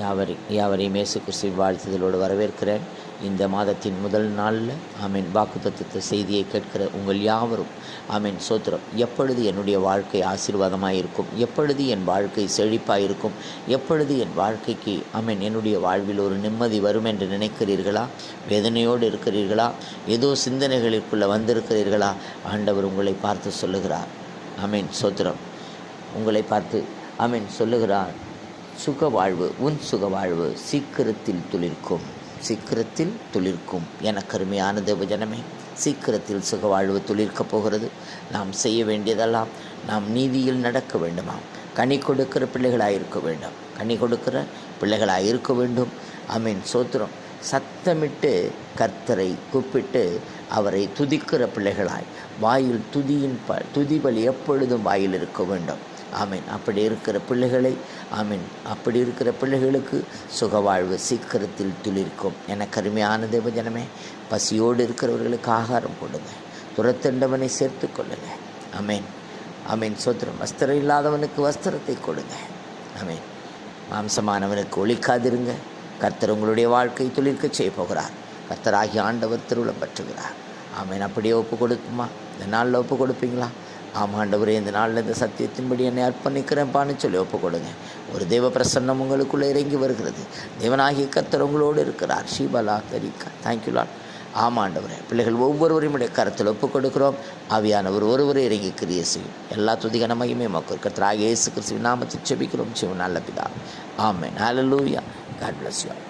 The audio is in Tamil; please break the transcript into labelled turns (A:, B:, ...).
A: யாவரை யாவரையும் இயேசு கிறிஸ்துவின் வாழ்த்துதலோடு வரவேற்கிறேன். இந்த மாதத்தின் முதல் நாளில் ஆமீன் வாக்குத்தத்தத்த செய்தியை கேட்கிற உங்கள் யாவரும் ஆமீன் சோத்திரம் எப்பொழுது என்னுடைய வாழ்க்கை ஆசீர்வாதமாக இருக்கும் எப்பொழுது என் வாழ்க்கை செழிப்பாக இருக்கும் எப்பொழுது என் வாழ்க்கைக்கு ஆமீன் என்னுடைய வாழ்வில் ஒரு நிம்மதி வரும் என்று நினைக்கிறீர்களா? வேதனையோடு இருக்கிறீர்களா? ஏதோ சிந்தனைகளுக்குள்ளே வந்திருக்கிறீர்களா? ஆண்டவர் உங்களை பார்த்து சொல்லுகிறார். ஆமீன் சோத்திரம் உங்களை பார்த்து ஆமீன் சொல்லுகிறார். சுக வாழ்வு உன் சுக வாழ்வு சீக்கிரத்தில் துளிர்க்கும். சீக்கிரத்தில் துளிர்க்கும். என கருமையான தேவஜனமே சீக்கிரத்தில் சுக வாழ்வு துளிர்க்கப் போகிறது. நாம் செய்ய வேண்டியதெல்லாம் நாம் நீதியில் நடக்க வேண்டுமாம் கனி கொடுக்கிற பிள்ளைகளாக இருக்க வேண்டும். கனி கொடுக்கிற பிள்ளைகளாக இருக்க வேண்டும். அமீன் சோத்திரம். சத்தமிட்டு கர்த்தரை கூப்பிட்டு அவரை துதிக்கிற பிள்ளைகளாய் வாயில் துதியின் ப துதி வழி எப்பொழுதும் வாயில் இருக்க வேண்டும். ஆமீன். அப்படி இருக்கிற பிள்ளைகளை ஆமீன். அப்படி இருக்கிற பிள்ளைகளுக்கு சுகவாழ்வு சீக்கிரத்தில் துளிர்க்கும். என கருமையான தேவஜனமே பசியோடு இருக்கிறவர்களுக்கு ஆகாரம் கொடுங்க துரத்தண்டவனை சேர்த்து கொள்ளுங்க. ஆமீன். ஆமீன். சோத்திரம். வஸ்திரம் இல்லாதவனுக்கு வஸ்திரத்தை கொடுங்க. ஆமீன். மாம்சமானவனுக்கு ஒழிக்காதிருங்க கர்த்தர் உங்களுடைய வாழ்க்கை துளிர்க்க செய்ய போகிறார். கர்த்தராகி ஆண்டவர் திருவிழம் பற்றுகிறார். ஆமீன். அப்படியே ஒப்பு கொடுக்குமா? இந்த நாளில் ஒப்பு கொடுப்பீங்களா? ஆமாண்டவரே இந்த நாளில் இந்த சத்தியத்தின்படி என்னை அர்ப்பணிக்கிறேன்ப்பான்னு சொல்லி ஒப்பு கொடுங்க ஒரு தெய்வ பிரசன்னம் உங்களுக்குள்ளே இறங்கி வருகிறது. தேவனாகிய கத்தர் உங்களோடு இருக்கிறார். ஷீபலா தரிக்கா. தேங்க்யூ லாட் ஆமாண்டவரே பிள்ளைகள் ஒவ்வொருவரையும் கருத்தில் ஒப்பு கொடுக்கிறோம் அவையானவர் ஒருவரை இறங்கி கிரிய செய்யும். எல்லா துதிகன மகிமே மக்கள் கத்திராக இயேசு கிறிஸ்துவின் நாமத்தை செபிக்கிறோம் சிவன் நல்ல பிதா. ஆமேன். ஹalleluya காட் பிளஸ் யூ